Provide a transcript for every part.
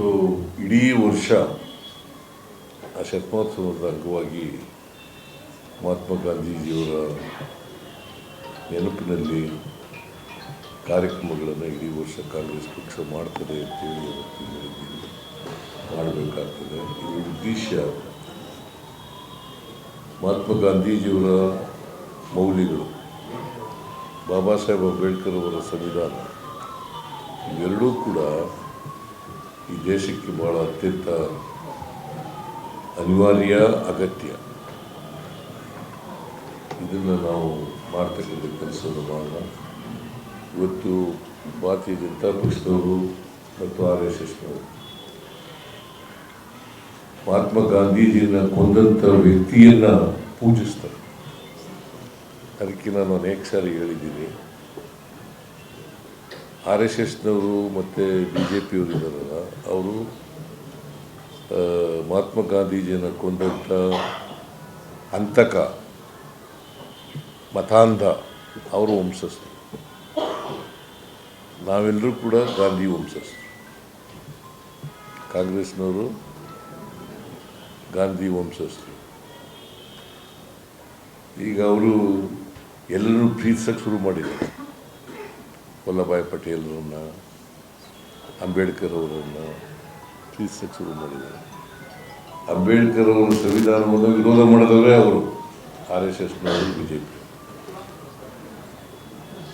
So ಇಡೀ ವರ್ಷ ಆ ಶತಮಾನೋತ್ಸವದ ಅಂಗವಾಗಿ ಮಹಾತ್ಮ ಗಾಂಧೀಜಿಯವರ ನೆನಪಿನಲ್ಲಿ ಕಾರ್ಯಕ್ರಮಗಳನ್ನು ಇಡೀ ವರ್ಷ ಕಾಂಗ್ರೆಸ್ ಪಕ್ಷ ಮಾಡ್ತದೆ ಅಂತೇಳಿ ಇವತ್ತು ಮಾಡಬೇಕಾಗ್ತದೆ. ಇದರ ಉದ್ದೇಶ ಮಹಾತ್ಮ ಗಾಂಧೀಜಿಯವರ ಮೌಲ್ಯಗಳು, ಬಾಬಾ ಸಾಹೇಬ್ ಅಂಬೇಡ್ಕರ್ ಅವರ ಸಂವಿಧಾನ, ಇವೆರಡೂ ಕೂಡ ಈ ದೇಶಕ್ಕೆ ಬಹಳ ಅತ್ಯಂತ ಅನಿವಾರ್ಯ, ಅಗತ್ಯ. ಇದನ್ನು ನಾವು ಮಾಡ್ತಕ್ಕಂಥ ಕೆಲಸವನ್ನು ಮಾಡೋಣ. ಇವತ್ತು ಭಾರತೀಯ ಜನತಾ ಪಕ್ಷದವರು ಮತ್ತು ಆರ್ ಎಸ್ ಎಸ್ನವರು ಮಹಾತ್ಮ ಗಾಂಧೀಜಿಯನ್ನು ಕೊಂದಂಥ ವ್ಯಕ್ತಿಯನ್ನು ಪೂಜಿಸ್ತಾರೆ. ಅದಕ್ಕೆ ನಾನು ಅನೇಕ ಸಾರಿ ಹೇಳಿದ್ದೀನಿ. ಆರ್ ಎಸ್ ಎಸ್ನವರು ಮತ್ತು ಬಿ ಜೆ ಪಿಯವರು ಇದ್ದಾರಲ್ಲ, ಅವರು ಮಹಾತ್ಮ ಗಾಂಧೀಜಿಯನ್ನು ಕೊಂದಂಥ ಹಂತಕ ಮತಾಂಧ ಅವರು ವಂಶಸ್ಥರು. ನಾವೆಲ್ಲರೂ ಕೂಡ ಗಾಂಧಿ ವಂಶಸ್ಥರು. ಕಾಂಗ್ರೆಸ್ನವರು ಗಾಂಧಿ ವಂಶಸ್ಥರು. ಈಗ ಅವರು ಎಲ್ಲರೂ ಪ್ರೀತಿಸೋಕ್ಕೆ ಶುರು ಮಾಡಿದ್ದಾರೆ. ವಲ್ಲಭಾಯ್ ಪಟೇಲ್ರನ್ನ, ಅಂಬೇಡ್ಕರ್ ಅವರನ್ನು ಚೀಫ್ ಸಚಿವರು ಮಾಡಿದ್ದಾರೆ. ಅಂಬೇಡ್ಕರ್ ಅವರು ಸಂವಿಧಾನವನ್ನು ವಿರೋಧ ಮಾಡಿದವರೇ ಅವರು, ಆರ್ ಎಸ್ ಎಸ್ನವರು ಬಿ ಜೆ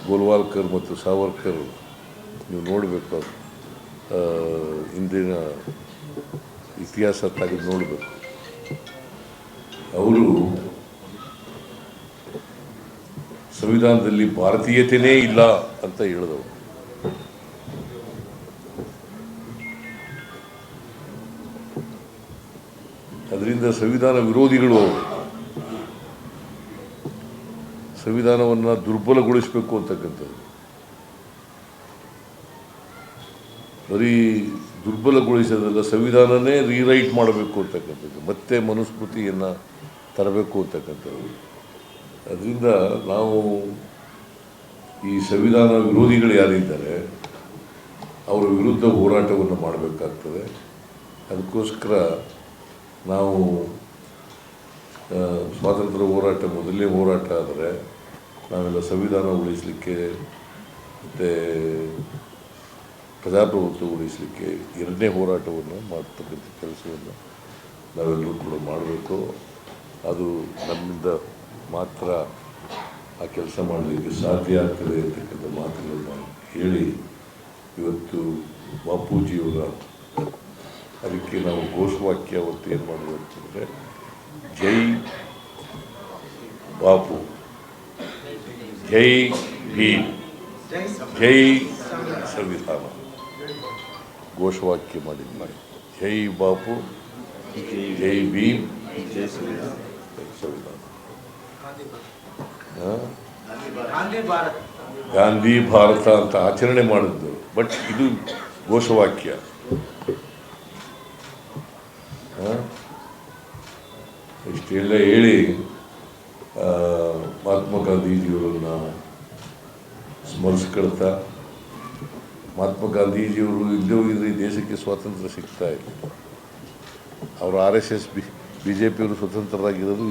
ಗೋಲ್ವಾಲ್ಕರ್ ಮತ್ತು ಸಾವರ್ಕರ್, ನೀವು ನೋಡಬೇಕು ಇಂದಿನ ಇತಿಹಾಸ ತೆಗೆದು ನೋಡಬೇಕು. ಅವರು ಸಂವಿಧಾನದಲ್ಲಿ ಭಾರತೀಯತೆಯೇ ಇಲ್ಲ ಅಂತ ಹೇಳಿದವರು. ಅದರಿಂದ ಸಂವಿಧಾನ ವಿರೋಧಿಗಳು ಸಂವಿಧಾನವನ್ನು ದುರ್ಬಲಗೊಳಿಸಬೇಕು ಅಂತಕ್ಕಂಥದ್ದು. ಬರೀ ದುರ್ಬಲಗೊಳಿಸೋದಲ್ಲ, ಸಂವಿಧಾನನೇ ರೀರೈಟ್ ಮಾಡಬೇಕು ಅಂತಕ್ಕಂಥದ್ದು. ಮತ್ತೆ ಮನುಸ್ಮೃತಿಯನ್ನು ತರಬೇಕು ಅಂತಕ್ಕಂಥದ್ದು. ಅದರಿಂದ ನಾವು ಈ ಸಂವಿಧಾನ ವಿರೋಧಿಗಳು ಯಾರಿದ್ದಾರೆ, ಅವರ ವಿರುದ್ಧ ಹೋರಾಟವನ್ನು ಮಾಡಬೇಕಾಗ್ತದೆ. ಅದಕ್ಕೋಸ್ಕರ ನಾವು ಸ್ವಾತಂತ್ರ್ಯ ಹೋರಾಟ, ಮೊದಲನೇ ಹೋರಾಟ ಆದರೆ ನಾವೆಲ್ಲ ಸಂವಿಧಾನ ಉಳಿಸಲಿಕ್ಕೆ ಮತ್ತು ಪ್ರಜಾಪ್ರಭುತ್ವ ಉಳಿಸಲಿಕ್ಕೆ ಎರಡನೇ ಹೋರಾಟವನ್ನು ಮಾಡ್ತಕ್ಕಂಥ ಕೆಲಸವನ್ನು ನಾವೆಲ್ಲರೂ ಕೂಡ ಮಾಡಬೇಕು. ಅದು ನಮ್ಮಿಂದ ಮಾತ್ರ ಆ ಕೆಲಸ ಮಾಡಲಿಕ್ಕೆ ಸಾಧ್ಯ ಆಗ್ತದೆ ಅಂತಕ್ಕಂಥ ಮಾತುಗಳನ್ನು ಹೇಳಿ ಇವತ್ತು ಬಾಪೂಜಿಯವರ ಅದಕ್ಕೆ ನಾವು ಘೋಷವಾಕ್ಯ ಅವತ್ತು ಏನು ಮಾಡಬೇಕು ಅಂತಂದರೆ, ಜೈ ಬಾಪು, ಜೈ ಭೀಮ್, ಜೈ ಸಂವಿಧಾನ ಘೋಷವಾಕ್ಯ ಮಾಡಿದ್ದು ಮಾಡಿ ಜೈ ಬಾಪು, ಜೈ ಭೀಮ್ ಜೈ ಸಂವಿಧಾನ? ಗಾಂಧಿ ಭಾರತ್. ಗಾಂಧಿ ಭಾರತ ಅಂತ ಆಚರಣೆ ಮಾಡಿದ್ದು. ಬಟ್ ಇದು ಘೋಷವಾಕ್ಯ? ಇಷ್ಟೆಲ್ಲ ಹೇಳಿ ಮಹಾತ್ಮ ಗಾಂಧೀಜಿಯವರನ್ನ ಸ್ಮರಿಸ್ಕೊಳ್ತಾ ಮಹಾತ್ಮ ಗಾಂಧೀಜಿಯವರು ಇಲ್ಲದೆ ಹೋಗಿದ್ರೆ ಈ ದೇಶಕ್ಕೆ ಸ್ವಾತಂತ್ರ್ಯ ಸಿಗ್ತಾ ಇಲ್ಲ. ಅವರು R S S B B J ಪಿಯವರು ಸ್ವತಂತ್ರರಾಗಿರೋದು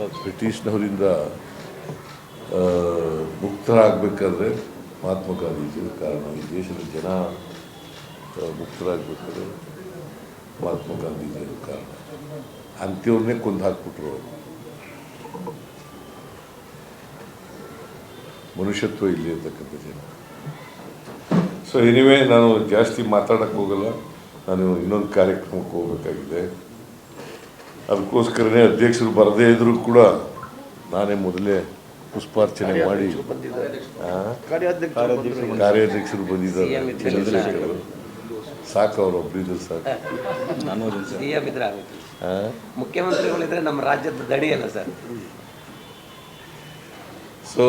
ಬ್ರಿಟಿಷ್ನವರಿಂದ ಮುಕ್ತರಾಗಬೇಕಾದ್ರೆ ಮಹಾತ್ಮ ಗಾಂಧೀಜಿ ಕಾರಣ ಈ ದೇಶದ ಜನ ಮುಕ್ತರಾಗಬೇಕಾದ್ರೆ ಮಹಾತ್ಮ ಗಾಂಧೀಜಿಯ ಕಾರಣ. ಅಂತ್ಯವ್ರನ್ನೇ ಕೊಂದು ಹಾಕ್ಬಿಟ್ರು ಮನುಷ್ಯತ್ವ ಇಲ್ಲಿ ಇರ್ತಕ್ಕಂಥ ಜನ. ಸೊ ಎನಿವೇ ನಾನು ಜಾಸ್ತಿ ಮಾತಾಡಕ್ಕೆ ಹೋಗಲ್ಲ. ನಾನು ಇನ್ನೊಂದು ಕಾರ್ಯಕ್ರಮಕ್ಕೆ ಹೋಗಬೇಕಾಗಿದೆ. ಅದಕ್ಕೋಸ್ಕರನೇ ಅಧ್ಯಕ್ಷರು ಬರದೇ ಇದ್ದರೂ ಕೂಡ ನಾನೇ ಮೊದಲೇ ಪುಷ್ಪಾರ್ಚನೆ ಮಾಡಿ? ಕಾರ್ಯಾಧ್ಯಕ್ಷರು ಬಂದಿದ್ದಾರೆ. ಚಂದ್ರಶೇಖರ್ ಸಾಕು. ಅವರು ಒಬ್ಬರಿದ್ರು ಸರ್? ಮುಖ್ಯಮಂತ್ರಿಗಳಿದ್ರೆ ನಮ್ಮ ರಾಜ್ಯದ ದಡಿಯಲ್ಲ ಸರ್. ಸೊ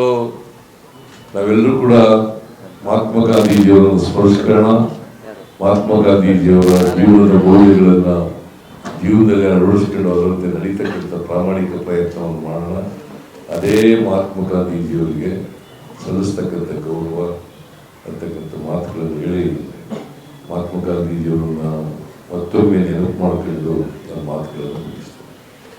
ನಾವೆಲ್ಲರೂ ಕೂಡ ಮಹಾತ್ಮ ಗಾಂಧೀಜಿಯವರನ್ನು ಸ್ಮರಿಸಿಕೊಳ್ಳೋಣ ಮಹಾತ್ಮ ಗಾಂಧೀಜಿಯವರ ಜೀವನದ ಮೌಲ್ಯಗಳನ್ನು ಜೀವನದಲ್ಲಿ ಅಳವಡಿಸಿಕೊಂಡು ಅದರಂತೆ ನಡೀತಕ್ಕಂಥ ಪ್ರಾಮಾಣಿಕ ಪ್ರಯತ್ನವನ್ನು ಮಾಡೋಣ. ಅದೇ ಮಹಾತ್ಮ ಗಾಂಧೀಜಿಯವರಿಗೆ ಸಲ್ಲಿಸ್ತಕ್ಕಂಥ ಗೌರವ ಅಂತಕ್ಕಂಥ ಮಾತುಗಳನ್ನು ಹೇಳಿ ಗಾಂಧೀಜಿಯವರನ್ನು ಮತ್ತೊಮ್ಮೆ ನೆನಪು ಮಾಡ್ಕೊಂಡು